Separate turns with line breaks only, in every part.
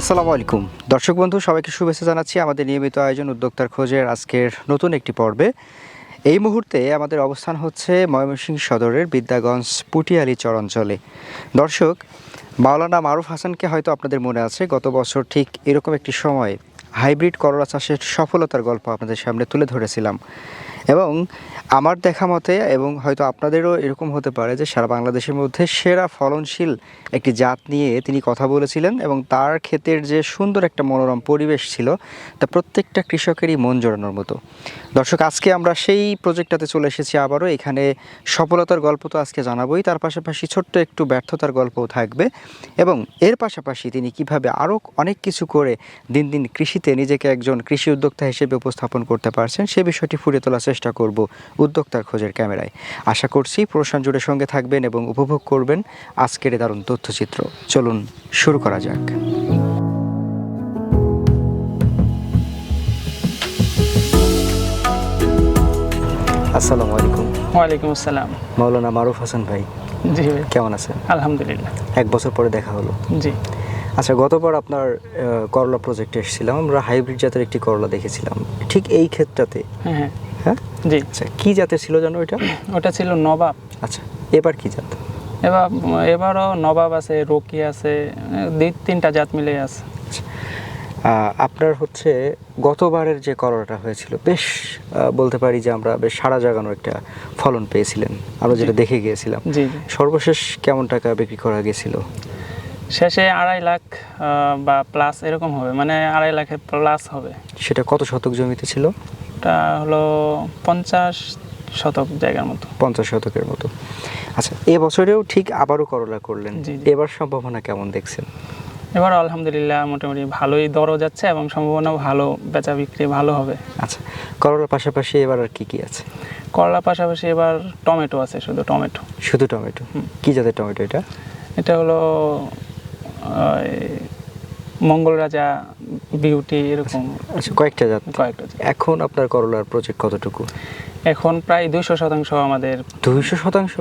আসসালামু আলাইকুম। দর্শক বন্ধু, সবাইকে শুভেচ্ছা জানাচ্ছি আমাদের নিয়মিত আয়োজন উদ্যোক্তার খোঁজের আজকের নতুন একটি পর্বে। এই মুহূর্তে আমাদের অবস্থান হচ্ছে ময়মনসিংহ সদরের বিদ্যাগঞ্জ পুটিয়ালি চর অঞ্চলে দর্শক, মাওলানা মারুফ হাসানকে হয়তো আপনাদের মনে আছে, গত বছর ঠিক এরকম একটি সময় হাইব্রিড করলা চাষের সফলতার গল্প আপনাদের সামনে তুলে ধরেছিলাম। এবং আমার দেখা মতে এবং হয়তো আপনাদেরও এরকম হতে পারে যে সারা বাংলাদেশের মধ্যে সেরা ফলনশীল একটি জাত নিয়ে তিনি কথা বলেছিলেন এবং তার ক্ষেতের যে সুন্দর একটা মনোরম পরিবেশ ছিল তা প্রত্যেকটা কৃষকেরই মন জোড়ানোর মতো। দর্শক, আজকে আমরা সেই প্রজেক্টটাতে চলে এসেছি আবারও। এখানে সফলতার গল্প তো আজকে জানাবোই। তার পাশাপাশি ছোট্ট একটু ব্যর্থতার গল্পও থাকবে। এবং এর পাশাপাশি তিনি কীভাবে আরও অনেক কিছু করে দিন দিন কৃষিতে নিজেকে একজন কৃষি উদ্যোক্তা হিসেবে উপস্থাপন করতে পারছেন, সে বিষয়টি ফুটে তোলার চেষ্টা করব উদ্যোক্তার খোঁজের ক্যামেরায়। আশা করছি প্রশান্ত জুড়ে সঙ্গে থাকবেন এবং উপভোগ করবেন আজকের দারুণ তথ্যচিত্র। চলুন, শুরু করা যাক। আসসালামু আলাইকুম।
ওয়ালাইকুম আসসালাম।
মাওলানা মারুফ হাসান ভাই
জি
কেমন আছেন?
আলহামদুলিল্লাহ।
এক বছর পরে দেখা হলো।
জি।
আচ্ছা গতবার আপনার করলা প্রজেক্টে এসেছিলাম আমরা হাইব্রিড জাতের একটি করলা দেখেছিলাম। ঠিক এই ক্ষেত্রতে
হ্যাঁ হ্যাঁ।
হ্যাঁ?
জি।
আচ্ছা কি জাতের ছিল জানো এটা
ওটা ছিল নবাব।
আচ্ছা এবার কি জাত?
এবার এবারও নবাব আছে রকি আছে দুই তিনটা জাত মিলে আছে।
আপনার হচ্ছে গতবারের যে করলাটা হয়েছিল বেশ বলতে পারি যে আমরা বেশ সারা জাগানোর একটা ফলন পেয়েছিলেন। আমরা যেটা দেখে গিয়েছিলাম। সর্বশেষ কেমন টাকা বিক্রি করা গেছিল?
শেষে আড়াই লাখ বা প্লাস এরকম হবে মানে আড়াই লাখের প্লাস হবে।
সেটা কত শতক জমিতে ছিল?
ওটা হলো পঞ্চাশ শতক জায়গার মতো।
পঞ্চাশ শতকের মতো। আচ্ছা এবছরেও ঠিক আবারও করলা করলেন। এবার সম্ভাবনা কেমন দেখছেন?
এবার আলহামদুলিল্লাহ মোটামুটি ভালোই দরও যাচ্ছে এবং সম্ভাবনা ভালো বেচা বিক্রি ভালো হবে।
আচ্ছা করলার পাশাপাশি এবার আর কি কি আছে?
করলার পাশাপাশি এবার টমেটো আছে শুধু টমেটো।
শুধু টমেটো। কি জাতের টমেটো এটা?
এটা হলো মঙ্গল রাজা বিউটি এরকম।
আচ্ছা কয়েকটা জাত।
কয়েকটা
এখন আপনার করলার প্রজেক্ট কতটুকু?
এখন প্রায় দুইশো শতাংশ আমাদের।
দুইশো শতাংশ?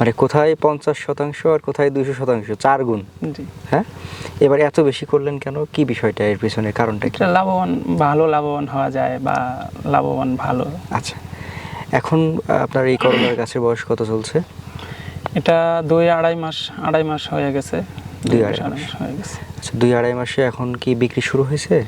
মানে কোথায় পঞ্চাশ শতাংশ আর কোথায় দুইশো শতাংশ? চার গুণ। হ্যাঁ? এবার এত বেশি করলেন কেন? কি বিষয়টা এর পিছনে কারণটা কি?
লাভবান ভালো লাভবান হওয়া যায় বা লাভবান ভালো।
আচ্ছা। এখন আপনার এই করলার গাছের বয়স কত চলছে?
এটা দুই আড়াই মাস আড়াই মাস হয়ে গেছে।
দুই আড়াই মাস।
হয়ে গেছে।
আচ্ছা দুই আড়াই মাসে এখন কি বিক্রি শুরু হয়েছে?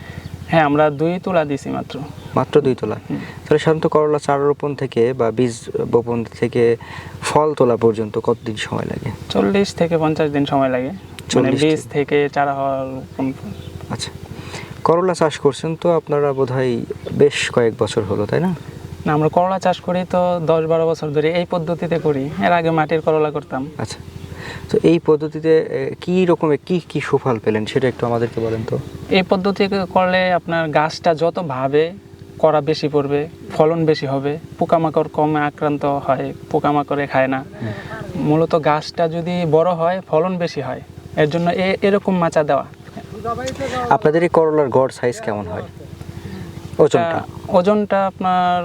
হ্যাঁ আমরা দুই তোলা দিছি মাত্র।
মাত্র দুই তোলা। তাহলে সাধারণত করলা চারা রোপণ থেকে বা বীজ বপন থেকে ফল তোলা পর্যন্ত কতদিন সময় লাগে?
চল্লিশ থেকে পঞ্চাশ দিন সময় লাগে। মানে বীজ থেকে চারা হওয়ার
আচ্ছা। করলা চাষ করছেন তো আপনারা বোধহয় বেশ কয়েক বছর হলো তাই না?
না আমরা করলা চাষ করি তো দশ বারো বছর ধরে এই পদ্ধতিতে করি। এর আগে মাটির করলা করতাম।
আচ্ছা। তো এই পদ্ধতিতে কি রকমের কি কি সুফল পেলেন? সেটা একটু আমাদেরকে বলেন তো।
এই পদ্ধতি করলে আপনার গাছটা যত ভাবে করা বেশি পড়বে ফলন বেশি হবে পোকামাকড় কমে আক্রান্ত হয় পোকামাকড়ে খায় না। মূলত গাছটা যদি বড় হয় ফলন বেশি হয় এর জন্য এ- এরকম মাচা দেওয়া।
আপনাদের এই করলার গড় সাইজ কেমন হয়? ওজনটা?
ওজনটা আপনার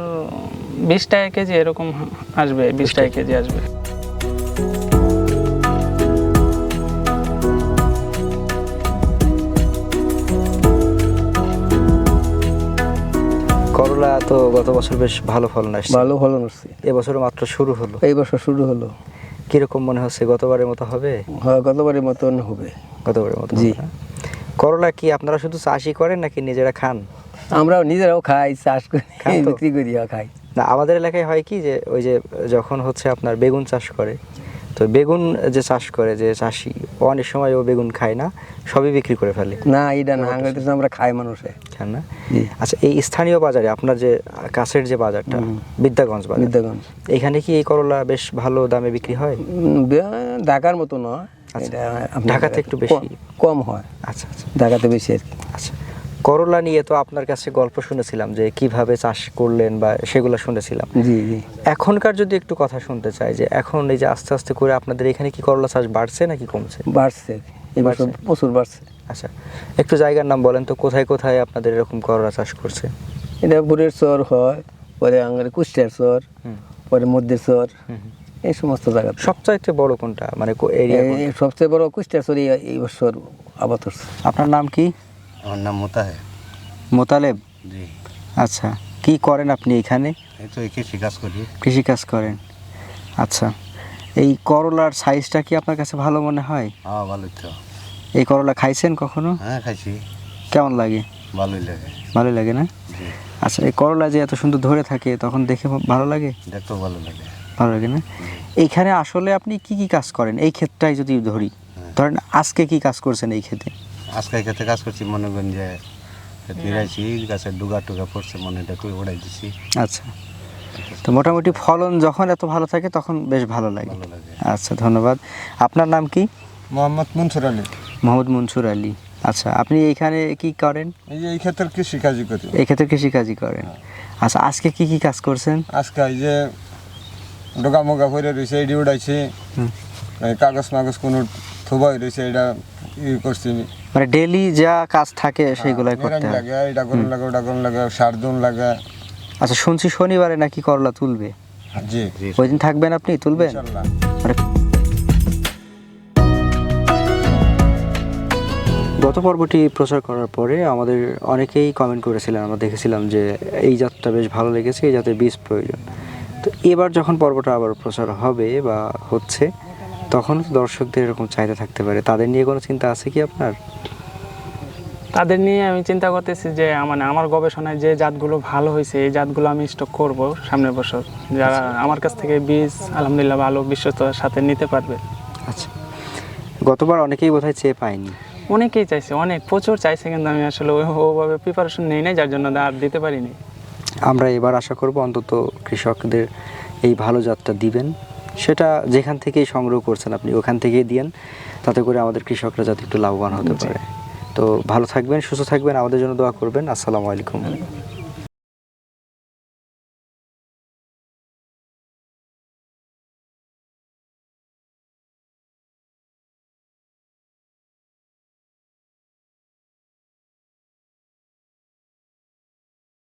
বিশ টাকা কেজি এরকম আসবে বিশ টাকা কেজি। আসবে।
করলা তো গত বছর বেশ ভালো ফলন আসছে।
ভালো ফলন হচ্ছে
এবছর মাত্র শুরু হলো।
এই বছর শুরু হলো।
কীরকম মনে হচ্ছে গতবারের মতো হবে?
হয় গতবারের মতন হবে।
গতবারের মতো
জি।
করলা কি আপনারা শুধু চাষই করেন নাকি নিজেরা খান?
আমরাও নিজেরাও খাই চাষ করি? বিক্রি করিও খাই।
না আমাদের এলাকায় হয় কি যে ওই যে যখন হচ্ছে আপনার বেগুন চাষ করে তো বেগুন যে চাষ করে যে চাষি অনেক সময় ও বেগুন খায় না সবই বিক্রি করে ফেলে।
না এটা না আমরা খাই মানুষে।
খান না? আচ্ছা এই স্থানীয় বাজারে আপনার যে কাছের যে বাজারটা। বিদ্যাগঞ্জ বাজার
বিদ্যাগঞ্জ।
এখানে কি এই করলা বেশ ভালো দামে বিক্রি হয়?
ঢাকার মতো নয়।
আচ্ছা। ঢাকাতে একটু বেশি?
কম হয়।
আচ্ছা আচ্ছা।
ঢাকাতে বেশি আর কি।
করলা নিয়ে তো আপনার কাছে গল্প শুনেছিলাম যে কীভাবে চাষ করলেন বা সেগুলো শুনেছিলাম।
জি জি।
এখনকার যদি একটু কথা শুনতে চাই যে এখন এই যে আস্তে আস্তে করে আপনাদের এখানে কি করলা চাষ বাড়ছে নাকি কমছে?
বাড়ছে এই বছর প্রচুর বাড়ছে।
আচ্ছা একটু জায়গার নাম বলেন তো কোথায় কোথায় আপনাদের এরকম করলা চাষ করছে?
এটা বুড়ের চর হয় পরে আঙ্গারে কুষ্টিয়ার চর পরে মধ্যের চর। এই সমস্ত জায়গা
সবচাইতে বড় কোনটা? মানে এরিয়া
সবচেয়ে বড় কুষ্টিয়াছড়ি এই বছর আবাদ হচ্ছে।
আপনার নাম কি?
আমার নাম মোতাহে
মোতালেব?
জি।
আচ্ছা কি করেন আপনি এখানে?
এই তো কৃষি কাজ করি।
কৃষিকাজ করেন। আচ্ছা এই করলার সাইজটা কি আপনার কাছে ভালো মনে হয়?
হ্যাঁ ভালোই তো।
এই করলা খাইছেন কখনো?
হ্যাঁ খাইছি।
কেমন লাগে?
ভালোই লাগে।
ভালো লাগে না?
জি।
আচ্ছা এই করলা যে এত সুন্দর ধরে থাকে তখন দেখে ভালো লাগে?
দেখতেও ভালো লাগে।
ভালো লাগে না? এইখানে আসলে আপনি কি কি কাজ করেন? এই ক্ষেতটাই যদি ধরি ধরেন আজকে কি কাজ করছেন এই ক্ষেতে?
আজকে খেতে কাজ করছি মনে করেন যে নিরাইছি গাছের ডুগা টুগা পড়ছে মনে দেখে উড়াই দিছি।
আচ্ছা। তো মোটামুটি ফলন যখন এত ভালো থাকে তখন বেশ ভালো লাগে। আচ্ছা ধন্যবাদ। আপনার নাম কি?
মোহাম্মদ মনসুর আলী।
মোহাম্মদ মনসুর আলী। আচ্ছা আপনি এইখানে কি করেন?
এই যে এই ক্ষেত্রে কৃষিকাজই করি।
এই ক্ষেত্রে কৃষিকাজই করেন। আচ্ছা আজকে কি কি কাজ করছেন?
আজকে এই যে ডোকা মোগা করে রয়েছে এডি উড়াইছি। এই কাগজ মাগজ কোনো থুবাই রয়েছে এটা ই করছি।
মানে ডেলি যা কাজ থাকে সেইগুলাই করতে
নিরানি
হয়
লাগে এটা করুন লাগে ওটা করুন লাগে সার দুন লাগে।
আচ্ছা শুনছি শনিবারে নাকি করলা তুলবে?
জি।
জি
ওই দিন থাকবেন আপনি তুলবেন? মানে গত পর্বটি প্রচার করার পরে আমাদের অনেকেই কমেন্ট করেছিলেন আমরা দেখেছিলাম যে এই জাতটা বেশ ভালো লেগেছে এই জাতের বীজ প্রয়োজন। তো এবার যখন পর্বটা আবার প্রচার হবে বা হচ্ছে তখন দর্শকদের এরকম চাহিদা থাকতে পারে। তাদের নিয়ে কোনো চিন্তা আছে কি আপনার?
তাদের নিয়ে আমি চিন্তা করতেছি যে মানে আমার গবেষণায় যে জাতগুলো ভালো হয়েছে এই জাতগুলো আমি স্টক করব সামনের বছর। যারা আমার কাছ থেকে বীজ আলহামদুলিল্লাহ ভালো বিশ্বস্ততার সাথে নিতে পারবে।
আচ্ছা। গতবার অনেকেই বোধহয় চেয়ে পায়নি।
অনেকেই চাইছে অনেক প্রচুর চাইছে কিন্তু আমি আসলে ওভাবে প্রিপারেশন নেই নাই যার জন্য আর দিতে পারিনি।
আমরা এবার আশা করব অন্তত কৃষকদের এই ভালো জাতটা দিবেন। সেটা যেখান থেকেই সংগ্রহ করছেন আপনি ওখান থেকেই দিয়েন। তাতে করে আমাদের কৃষকরা যাতে একটু লাভবান হতে পারে। তো ভালো থাকবেন সুস্থ থাকবেন আমাদের জন্য দোয়া করবেন। আসসালামু আলাইকুম।